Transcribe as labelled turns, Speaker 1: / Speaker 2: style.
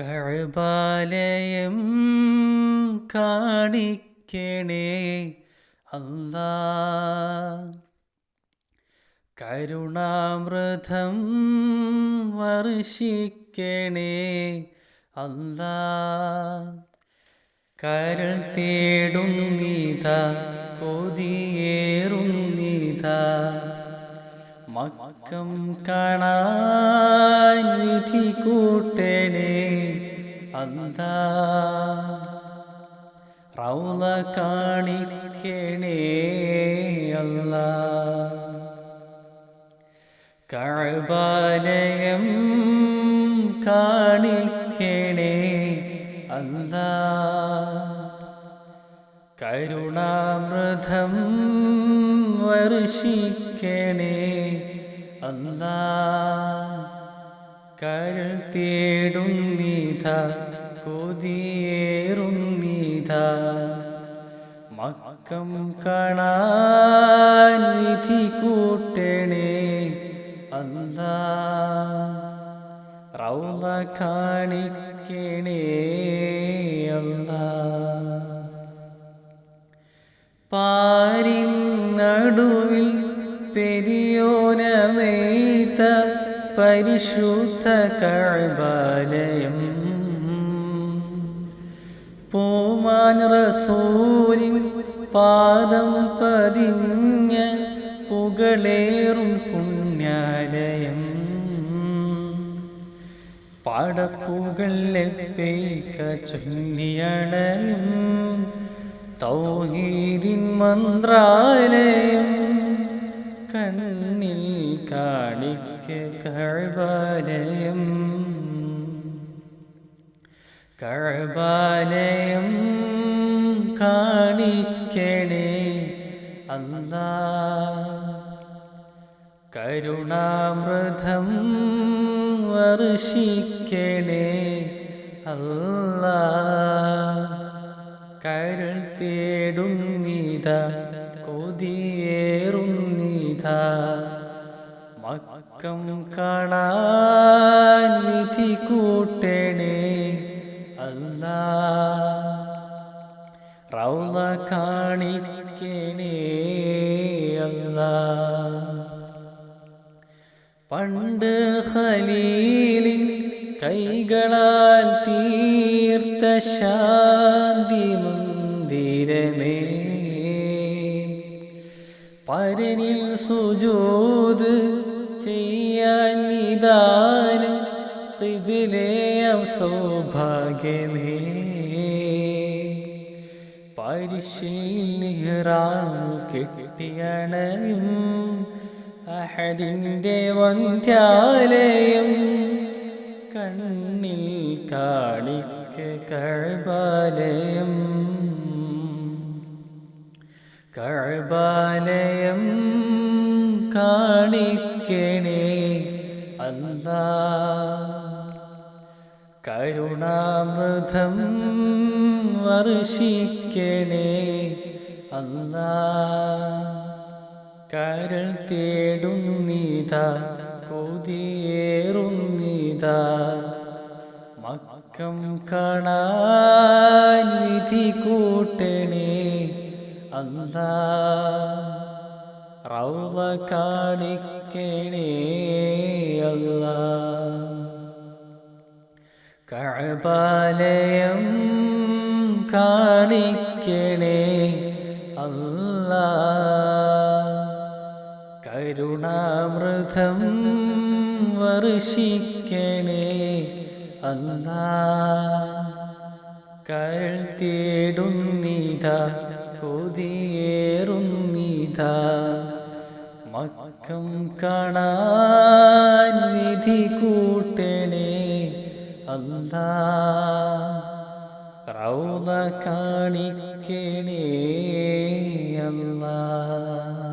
Speaker 1: കഴബാലയം കാണിക്കണേ അല്ലാ. കരുണാമൃതം വർഷിക്കണേ അല്ലാ. കരൾ തേടുന്നിത കൊതിയേറുന്നിത. മക്കം കാണാൻ വിധി കൂട്ടണേ അല്ലാ റൗല കാണിക്കണേ അല്ലാ. കഴബാലയം കാണിക്കണേ അല്ലാ കരുണാമൃതം വർഷിക്കണേ അല്ലാ കരൾ കൊതിയേറും കൊതിയേറുന്നീത മക്കം കാണാനിധി കൂട്ടണേ അല്ലാ. റൗള കാണിക്കണേ അല്ലാ. പാരിൻ നടുവിൽ പെരിയോനമേത്ത പരിശുദ്ധ കഴബാലയം പൂമാൻ റസൂലിൻ പാദം പതിഞ്ഞ പുകളേറും പുണ്യാലയം. പാടപ്പുകളിലെപ്പേക്ക ചൊല്ലിയണയും തൗഹീദിൻ മന്ത്രാലയം കണ്ണിൽ കാണിക്ക. കഴബാലയം കഴബാലയം കാണിക്കണേ അല്ലാ. കരുണാമൃതം വർഷിക്കണേ അല്ല. കരൾ തേടുന്നിത കൊതിയേറുന്നീത മക്കം കാണാൻ വിധി കൂട്ടണേ. അല്ല. റൗള കാണിക്കണേ. അല്ല. പണ്ട് ഖലീലിൻ കൈകളാൽ തീർത്ത ശാന്തി മന്ദിരമേ. പരനിൽ സുജൂത് ചെയ്യാൻ നിദാനം കിബിലേയം സൗഭാഗ്യമേ. പരിശീലിറാം കെട്ടിയണയും അഹദിന്റെ വന്ധ്യാലയം കണ്ണിൽ കാണിക്ക് കഴബാലയം. കഴബാലയം കാണിക്കണേ അല്ല. കരുണാമൃതം വർഷിക്കണേ അല്ല. കരൾ തേടുന്നീത കൊതിയേറുന്നീത മക്കം കാണാൻ വിധി കൂട്ടണേ അല്ലാ. റൗള കാണിക്കണേ അല്ലാ. കഴബാലയം കാണിക്കണേ അല്ല. കരുണാമൃതം വർഷിക്കണേ അല്ല. കരൾ തേടുന്നിത കൊതിയേറുന്നീത. മക്കം കാണാൻ കൂട്ടണേ അല്ല. റൗല കാണിക്കണേ അല്ലാ.